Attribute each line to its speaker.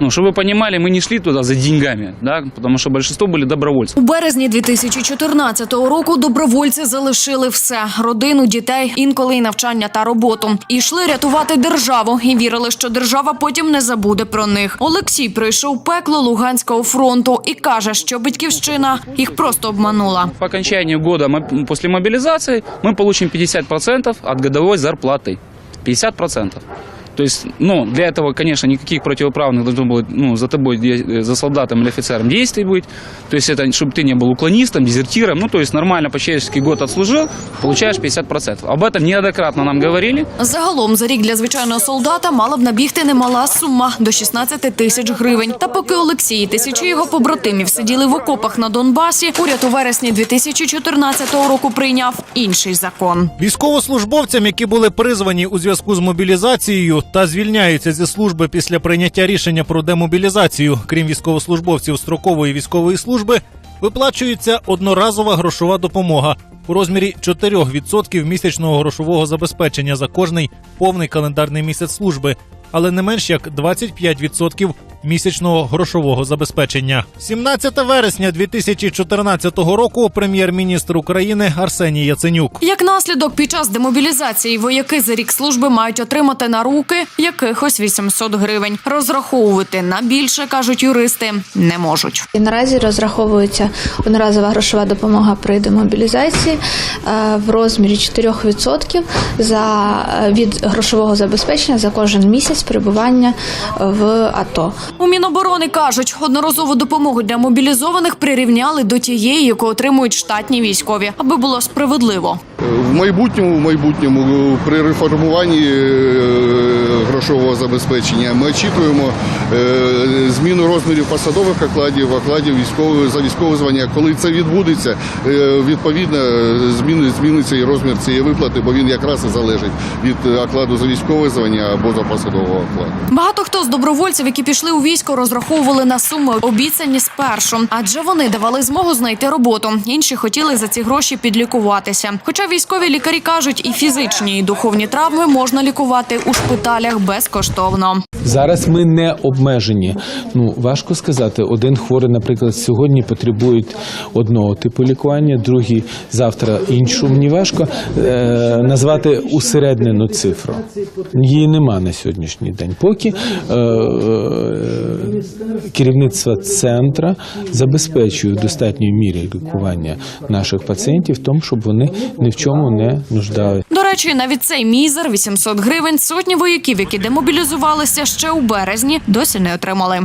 Speaker 1: Ну, чтобы вы понимали, мы не шли туда за деньгами, да, потому что большинство были добровольцы.
Speaker 2: У березні 2014 року добровольці залишили все – родину, дітей, інколи й навчання та роботу. І йшли рятувати державу і вірили, що держава потім не забуде про них. Олексій пройшов пекло Луганського фронту і каже, що батьківщина їх просто обманула.
Speaker 1: По окончанию года мо- после мобилизации мы получим 50% от годовой зарплаты. 50%. То есть, ну, для этого, конечно, никаких противоправных должно было, ну, за тобой, де- за солдатом или офицером действий быть. То есть, это, чтобы ты не был уклонистом, дезертиром. Ну, то есть, нормально по-человечески год отслужил, получаешь 50%. Об этом неоднократно нам говорили.
Speaker 2: Загалом за рік для звичайного солдата мала б набігти немала сума до 16 тисяч гривень. Та поки Олексій і тисячі його побратимів сиділи в окопах на Донбасі, уряд у вересні 2014 року прийняв інший закон.
Speaker 3: Військовослужбовцям, які були призвані у зв'язку з мобілізацією та звільняються зі служби після прийняття рішення про демобілізацію, крім військовослужбовців строкової військової служби, виплачується одноразова грошова допомога у розмірі 4% місячного грошового забезпечення за кожний повний календарний місяць служби, але не менш як 25% місячного грошового забезпечення. 17 вересня 2014 року прем'єр-міністр України Арсеній Яценюк.
Speaker 2: Як наслідок, під час демобілізації вояки за рік служби мають отримати на руки якихось 800 гривень. Розраховувати на більше, кажуть юристи, не можуть.
Speaker 4: І наразі розраховується одноразова грошова допомога при демобілізації е, в розмірі 4% за, е, від грошового забезпечення за кожен місяць перебування в АТО.
Speaker 2: У Міноборони кажуть, одноразову допомогу для мобілізованих прирівняли до тієї, яку отримують штатні військові, аби було справедливо.
Speaker 5: В майбутньому, в майбутньому при реформуванні е, грошового забезпечення ми очікуємо е, зміну розмірів посадових окладів, окладів військового за військове звання. Коли це відбудеться, е, відповідно зміни зміниться і розмір цієї виплати, бо він якраз і залежить від окладу за військове звання або за посадового окладу.
Speaker 2: Багато хто з добровольців, які пішли у військо, розраховували на суми обіцяні спершу, адже вони давали змогу знайти роботу. Інші хотіли за ці гроші підлікуватися. Хоча військові лікарі кажуть, і фізичні, і духовні травми можна лікувати у шпиталях безкоштовно.
Speaker 6: Зараз ми не обмежені. Ну важко сказати. Один хворий, наприклад, сьогодні потребують одного типу лікування, другий завтра іншу. Мені важко е, назвати усереднену цифру. Її нема на сьогоднішній день. Поки е, керівництво центра забезпечує в достатньої мірі лікування наших пацієнтів, тому, щоб вони ні в чому не нуждали.
Speaker 2: До речі, навіть цей мізер 800 гривень сотні вояків, які демобілізувалися ще у березні, досі не отримали.